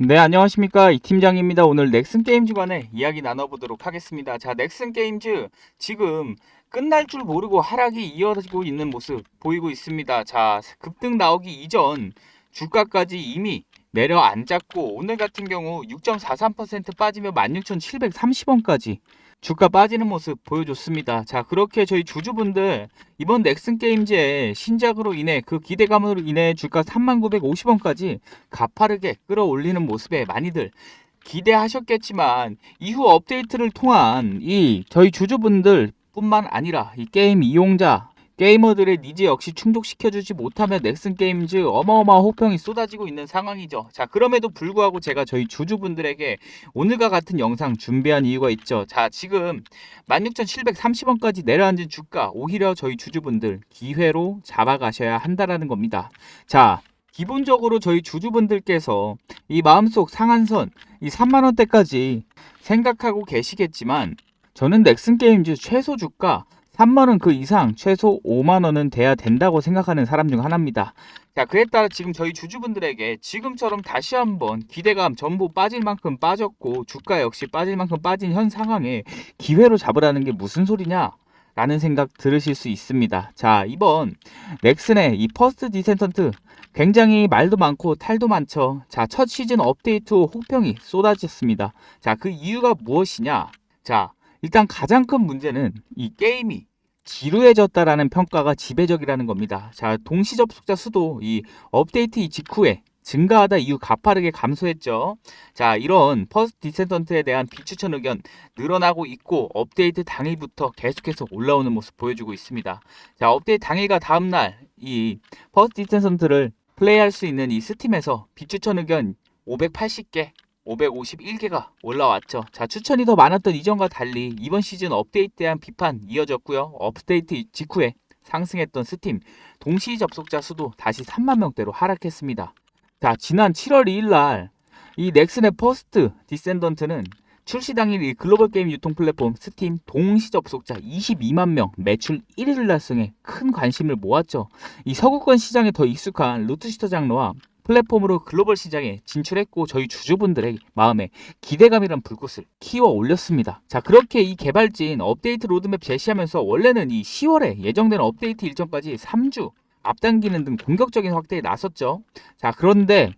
네, 안녕하십니까. 이 팀장입니다. 오늘 넥슨 게임즈 관해 이야기 나눠보도록 하겠습니다. 자, 넥슨 게임즈 지금 끝날 줄 모르고 하락이 이어지고 있는 모습 보이고 있습니다. 자, 급등 나오기 이전 주가까지 이미 내려앉았고 오늘 같은 경우 6.43% 빠지며 16,730원까지 주가 빠지는 모습 보여줬습니다. 자, 그렇게 저희 주주분들 이번 넥슨 게임즈의 신작으로 인해 그 기대감으로 인해 주가 3950원까지 가파르게 끌어올리는 모습에 많이들 기대하셨겠지만 이후 업데이트를 통한 이 저희 주주분들 뿐만 아니라 이 게임 이용자 게이머들의 니즈 역시 충족시켜주지 못하면 넥슨 게임즈 어마어마한 호평이 쏟아지고 있는 상황이죠. 자, 그럼에도 불구하고 제가 저희 주주분들에게 오늘과 같은 영상 준비한 이유가 있죠. 자, 지금 16,730원까지 내려앉은 주가 오히려 저희 주주분들 기회로 잡아가셔야 한다라는 겁니다. 자, 기본적으로 저희 주주분들께서 이 마음속 상한선 이 3만 원대까지 생각하고 계시겠지만 저는 넥슨 게임즈 최소 주가 3만 원 그 이상 최소 5만 원은 돼야 된다고 생각하는 사람 중 하나입니다. 자, 그에 따라 지금 저희 주주분들에게 지금처럼 다시 한번 기대감 전부 빠질 만큼 빠졌고 주가 역시 빠질 만큼 빠진 현 상황에 기회로 잡으라는 게 무슨 소리냐? 라는 생각 들으실 수 있습니다. 자, 이번 넥슨의 이 퍼스트 디센턴트 굉장히 말도 많고 탈도 많죠. 자, 첫 시즌 업데이트 후 호평이 쏟아졌습니다. 자, 그 이유가 무엇이냐? 자, 일단 가장 큰 문제는 이 게임이 지루해졌다라는 평가가 지배적이라는 겁니다. 자, 동시 접속자 수도 이 업데이트 이 직후에 증가하다 이후 가파르게 감소했죠. 자, 이런 퍼스트 디센턴트에 대한 비추천 의견 늘어나고 있고 업데이트 당일부터 계속해서 올라오는 모습 보여주고 있습니다. 자, 업데이트 당일과 다음 날 이 퍼스트 디센턴트를 플레이할 수 있는 이 스팀에서 비추천 의견 580개 551개가 올라왔죠. 자, 추천이 더 많았던 이전과 달리 이번 시즌 업데이트에 대한 비판 이어졌고요. 업데이트 직후에 상승했던 스팀 동시 접속자 수도 다시 3만 명대로 하락했습니다. 자, 지난 7월 2일 날 이 넥슨의 퍼스트 디센던트는 출시 당일 이 글로벌 게임 유통 플랫폼 스팀 동시 접속자 22만 명 매출 1위를 달성해 큰 관심을 모았죠. 이 서구권 시장에 더 익숙한 루트시터 장르와 플랫폼으로 글로벌 시장에 진출했고 저희 주주분들의 마음에 기대감이란 불꽃을 키워 올렸습니다. 자 그렇게 이 개발진 업데이트 로드맵 제시하면서 원래는 이 10월에 예정된 업데이트 일정까지 3주 앞당기는 등 공격적인 확대에 나섰죠. 자 그런데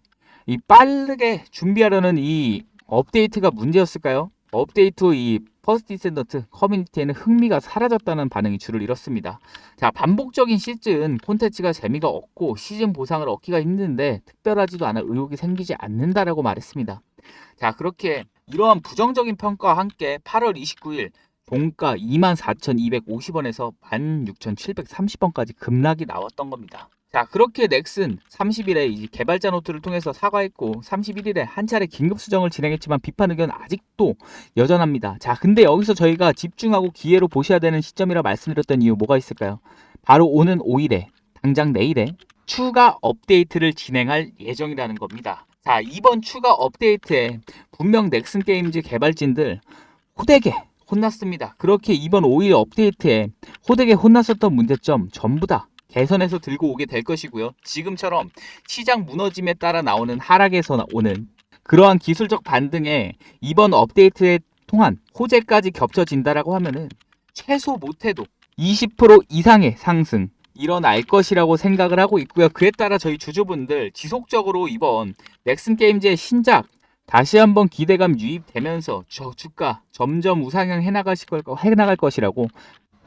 이 빠르게 준비하려는 이 업데이트가 문제였을까요? 업데이트 후이 퍼스트 디센던트 커뮤니티에는 흥미가 사라졌다는 반응이 줄을 잃었습니다. 자, 반복적인 시즌 콘텐츠가 재미가 없고 시즌 보상을 얻기가 힘든데 특별하지도 않아 의욕이 생기지 않는다라고 말했습니다. 자, 그렇게 이러한 부정적인 평가와 함께 8월 29일 동가 24,250원에서 16,730원까지 급락이 나왔던 겁니다. 자, 그렇게 넥슨 30일에 이 개발자 노트를 통해서 사과했고 31일에 한 차례 긴급 수정을 진행했지만 비판 의견 아직도 여전합니다. 자, 근데 여기서 저희가 집중하고 기회로 보셔야 되는 시점이라 말씀드렸던 이유 뭐가 있을까요? 바로 오는 5일에 당장 내일에 추가 업데이트를 진행할 예정이라는 겁니다. 자, 이번 추가 업데이트에 분명 넥슨 게임즈 개발진들 호되게 혼났습니다. 그렇게 이번 5일 업데이트에 호되게 혼났었던 문제점 전부 다 개선해서 들고 오게 될 것이고요. 지금처럼 시장 무너짐에 따라 나오는 하락에서 오는 그러한 기술적 반등에 이번 업데이트에 통한 호재까지 겹쳐진다라고 하면은 최소 못해도 20% 이상의 상승 일어날 것이라고 생각을 하고 있고요. 그에 따라 저희 주주분들 지속적으로 이번 넥슨 게임즈의 신작 다시 한번 기대감 유입되면서 저 주가 점점 우상향 해나가실 걸 해나갈 것이라고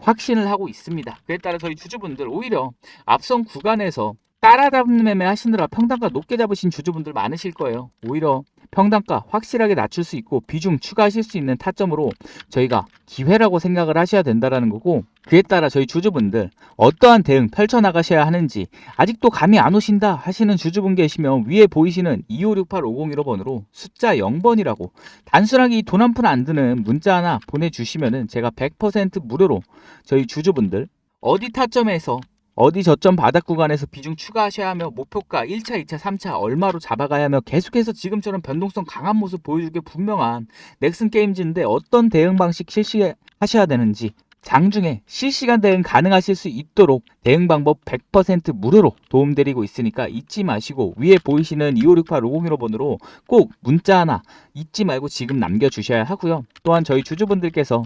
확신을 하고 있습니다. 그에 따라 저희 주주분들 오히려 앞선 구간에서 따라잡는 매매 하시느라 평단가 높게 잡으신 주주분들 많으실 거예요. 오히려 평단가 확실하게 낮출 수 있고 비중 추가하실 수 있는 타점으로 저희가 기회라고 생각을 하셔야 된다라는 거고 그에 따라 저희 주주분들 어떠한 대응 펼쳐나가셔야 하는지 아직도 감이 안 오신다 하시는 주주분 계시면 위에 보이시는 25685015번으로 숫자 0번이라고 단순하게 돈한 푼 안 드는 문자 하나 보내주시면 은 제가 100% 무료로 저희 주주분들 어디 타점에서 어디 저점 바닥 구간에서 비중 추가하셔야 하며 목표가 1차, 2차, 3차 얼마로 잡아가야 하며 계속해서 지금처럼 변동성 강한 모습 보여주게 분명한 넥슨 게임즈인데 어떤 대응 방식 실시하셔야 되는지 장중에 실시간 대응 가능하실 수 있도록 대응 방법 100% 무료로 도움드리고 있으니까 잊지 마시고 위에 보이시는 2568-501호 번호로 꼭 문자 하나 잊지 말고 지금 남겨주셔야 하고요. 또한 저희 주주분들께서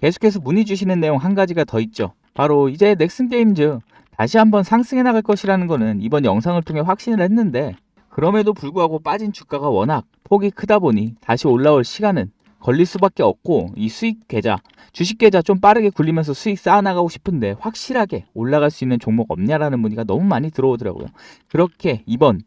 계속해서 문의 주시는 내용 한 가지가 더 있죠. 바로 이제 넥슨 게임즈 다시 한번 상승해 나갈 것이라는 거는 이번 영상을 통해 확신을 했는데 그럼에도 불구하고 빠진 주가가 워낙 폭이 크다 보니 다시 올라올 시간은 걸릴 수밖에 없고 이 수익 계좌 주식 계좌 좀 빠르게 굴리면서 수익 쌓아나가고 싶은데 확실하게 올라갈 수 있는 종목 없냐라는 문의가 너무 많이 들어오더라고요. 그렇게 이번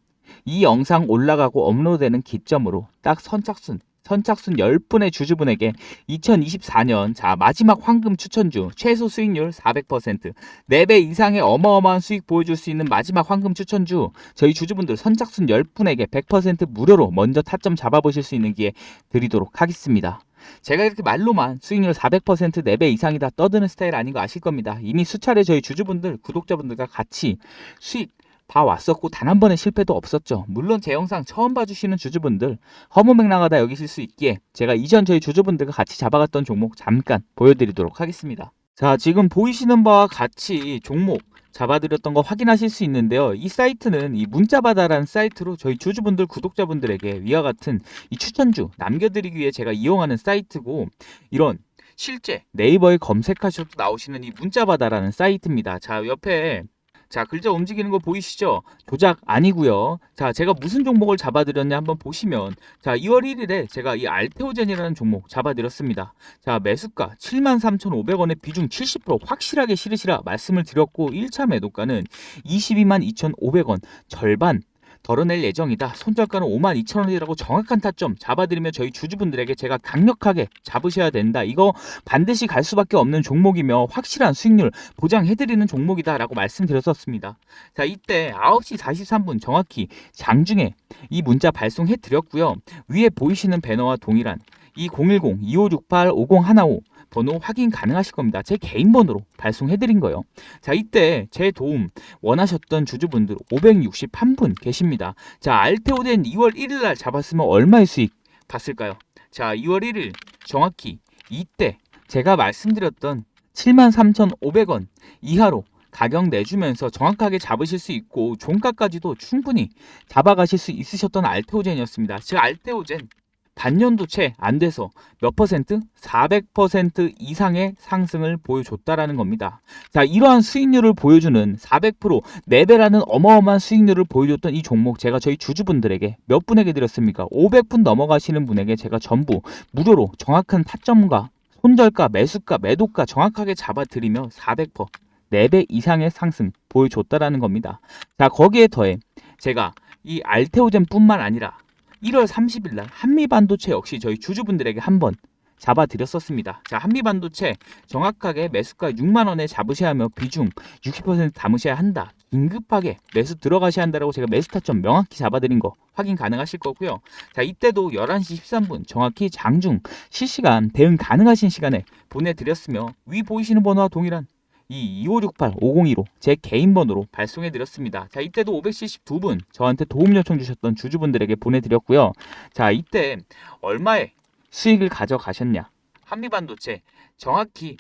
이 영상 올라가고 업로드되는 기점으로 딱 선착순 선착순 10분의 주주분에게 2024년 자 마지막 황금 추천주 최소 수익률 400% 4배 이상의 어마어마한 수익 보여줄 수 있는 마지막 황금 추천주 저희 주주분들 선착순 10분에게 100% 무료로 먼저 타점 잡아보실 수 있는 기회 드리도록 하겠습니다. 제가 이렇게 말로만 수익률 400% 4배 이상이다 떠드는 스타일 아닌 거 아실 겁니다. 이미 수차례 저희 주주분들, 구독자분들과 같이 수익 봐왔었고 단 한 번의 실패도 없었죠. 물론 제 영상 처음 봐주시는 주주분들 허무맹랑하다 여기실 수 있기에 제가 이전 저희 주주분들과 같이 잡아갔던 종목 잠깐 보여드리도록 하겠습니다. 자 지금 보이시는 바와 같이 종목 잡아드렸던 거 확인하실 수 있는데요. 이 사이트는 이 문자바다라는 사이트로 저희 주주분들 구독자분들에게 위와 같은 이 추천주 남겨드리기 위해 제가 이용하는 사이트고 이런 실제 네이버에 검색하셔도 나오시는 이 문자바다라는 사이트입니다. 자 옆에 자, 글자 움직이는 거 보이시죠? 조작 아니고요. 자, 제가 무슨 종목을 잡아드렸냐 한번 보시면 자, 2월 1일에 제가 이 알테오젠이라는 종목 잡아드렸습니다. 자, 매수가 73,500원에 비중 70% 확실하게 실으시라 말씀을 드렸고 1차 매도가는 22만 2,500원 절반 덜어낼 예정이다. 손절가는 5만 2천 원이라고 정확한 타점 잡아드리며 저희 주주분들에게 제가 강력하게 잡으셔야 된다. 이거 반드시 갈 수밖에 없는 종목이며 확실한 수익률 보장해드리는 종목이다라고 말씀드렸었습니다. 자 이때 9시 43분 정확히 장중에 이 문자 발송해드렸고요. 위에 보이시는 배너와 동일한 이 010-2568-5015 번호 확인 가능하실 겁니다. 제 개인 번호로 발송해드린 거예요. 자, 이때 제 도움 원하셨던 주주분들 561분 계십니다. 자, 알테오덴 2월 1일 날 잡았으면 얼마의 수익 봤을까요? 자, 2월 1일 정확히 이때 제가 말씀드렸던 73,500원 이하로 가격 내주면서 정확하게 잡으실 수 있고 종가까지도 충분히 잡아가실 수 있으셨던 알테오젠이었습니다. 즉 알테오젠 반년도 채 안 돼서 몇 퍼센트? 400% 이상의 상승을 보여줬다라는 겁니다. 자, 이러한 수익률을 보여주는 400% 4배라는 어마어마한 수익률을 보여줬던 이 종목 제가 저희 주주분들에게 몇 분에게 드렸습니까? 500분 넘어가시는 분에게 제가 전부 무료로 정확한 타점과 손절가, 매수가, 매도가 정확하게 잡아드리며 400% 4배 이상의 상승 보여줬다라는 겁니다. 자, 거기에 더해 제가 이 알테오젠뿐만 아니라 1월 30일 날 한미 반도체 역시 저희 주주분들에게 한번 잡아드렸었습니다. 자, 한미반도체 정확하게 매수가 6만 원에 잡으셔야 하며 비중 60% 담으셔야 한다. 긴급하게 매수 들어가셔야 한다라고 제가 매수 타점 명확히 잡아드린 거 확인 가능하실 거고요. 자, 이때도 11시 13분 정확히 장중 실시간 대응 가능하신 시간에 보내드렸으며 위 보이시는 번호와 동일한 이 2568-5015 제 개인 번호로 발송해 드렸습니다. 자, 이때도 572분 저한테 도움 요청 주셨던 주주분들에게 보내드렸고요. 자, 이때 얼마의 수익을 가져가셨냐? 한미반도체 정확히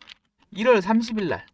1월 30일 날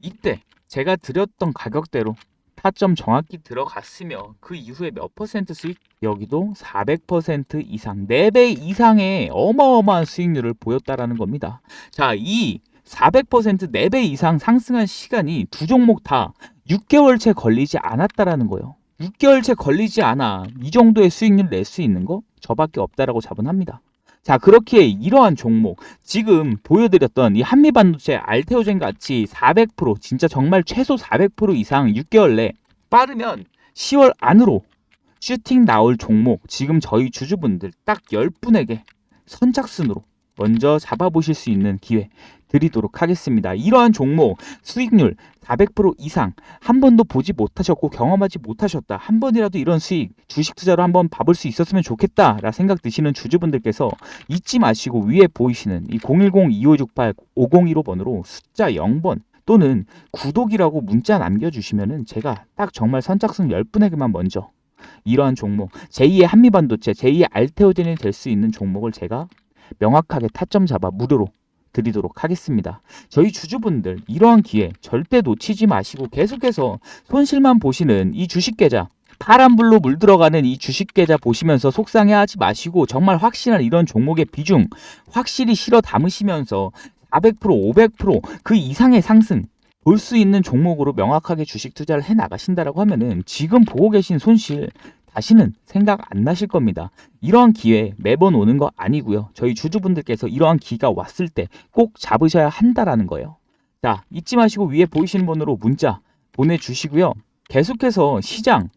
이때 제가 드렸던 가격대로 타점 정확히 들어갔으며 그 이후에 몇 퍼센트 수익? 여기도 400% 이상, 4배 이상의 어마어마한 수익률을 보였다라는 겁니다. 자, 이 400% 4배 이상 상승한 시간이 두 종목 다 6개월 채 걸리지 않았다라는 거예요. 6개월 채 걸리지 않아 이 정도의 수익률 낼 수 있는 거 저밖에 없다라고 자본합니다. 자 그렇기에 이러한 종목 지금 보여드렸던 이 한미반도체 알테오젠 같이 400% 진짜 정말 최소 400% 이상 6개월 내 빠르면 10월 안으로 슈팅 나올 종목 지금 저희 주주분들 딱 10분에게 선착순으로 먼저 잡아보실 수 있는 기회 드리도록 하겠습니다. 이러한 종목 수익률 400% 이상 한 번도 보지 못하셨고 경험하지 못하셨다. 한 번이라도 이런 수익 주식 투자로 한번 봐볼 수 있었으면 좋겠다라 생각 드시는 주주분들께서 잊지 마시고 위에 보이시는 이 010-2568-5015 번으로 숫자 0번 또는 구독이라고 문자 남겨주시면은 제가 딱 정말 선착순 10분에게만 먼저 이러한 종목 제2의 한미반도체 제2의 알테오젠이 될 수 있는 종목을 제가 명확하게 타점 잡아 무료로 드리도록 하겠습니다. 저희 주주분들 이러한 기회 절대 놓치지 마시고 계속해서 손실만 보시는 이 주식 계좌 파란불로 물들어가는 이 주식 계좌 보시면서 속상해하지 마시고 정말 확실한 이런 종목의 비중 확실히 실어 담으시면서 400% 500%그 이상의 상승 볼 수 있는 종목으로 명확하게 주식 투자를 해 나가신다라고 하면은 지금 보고 계신 손실 다시는 생각 안 나실 겁니다. 이러한 기회 매번 오는 거 아니고요. 저희 주주분들께서 이러한 기회가 왔을 때 꼭 잡으셔야 한다라는 거예요. 자, 잊지 마시고 위에 보이시는 번호로 문자 보내주시고요. 계속해서 시장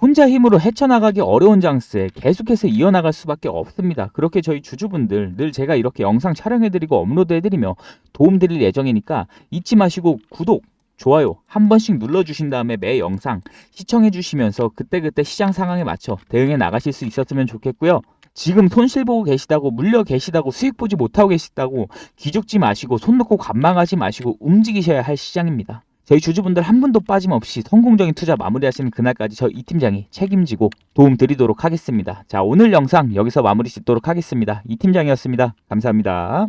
혼자 힘으로 헤쳐나가기 어려운 장세 계속해서 이어나갈 수밖에 없습니다. 그렇게 저희 주주분들 늘 제가 이렇게 영상 촬영해드리고 업로드해드리며 도움드릴 예정이니까 잊지 마시고 구독, 좋아요 한 번씩 눌러주신 다음에 매 영상 시청해주시면서 그때그때 시장 상황에 맞춰 대응해 나가실 수 있었으면 좋겠고요. 지금 손실 보고 계시다고 물려 계시다고 수익 보지 못하고 계시다고 기죽지 마시고 손 놓고 관망하지 마시고 움직이셔야 할 시장입니다. 저희 주주분들 한 분도 빠짐없이 성공적인 투자 마무리하시는 그날까지 저 이 팀장이 책임지고 도움 드리도록 하겠습니다. 자, 오늘 영상 여기서 마무리 짓도록 하겠습니다. 이 팀장이었습니다. 감사합니다.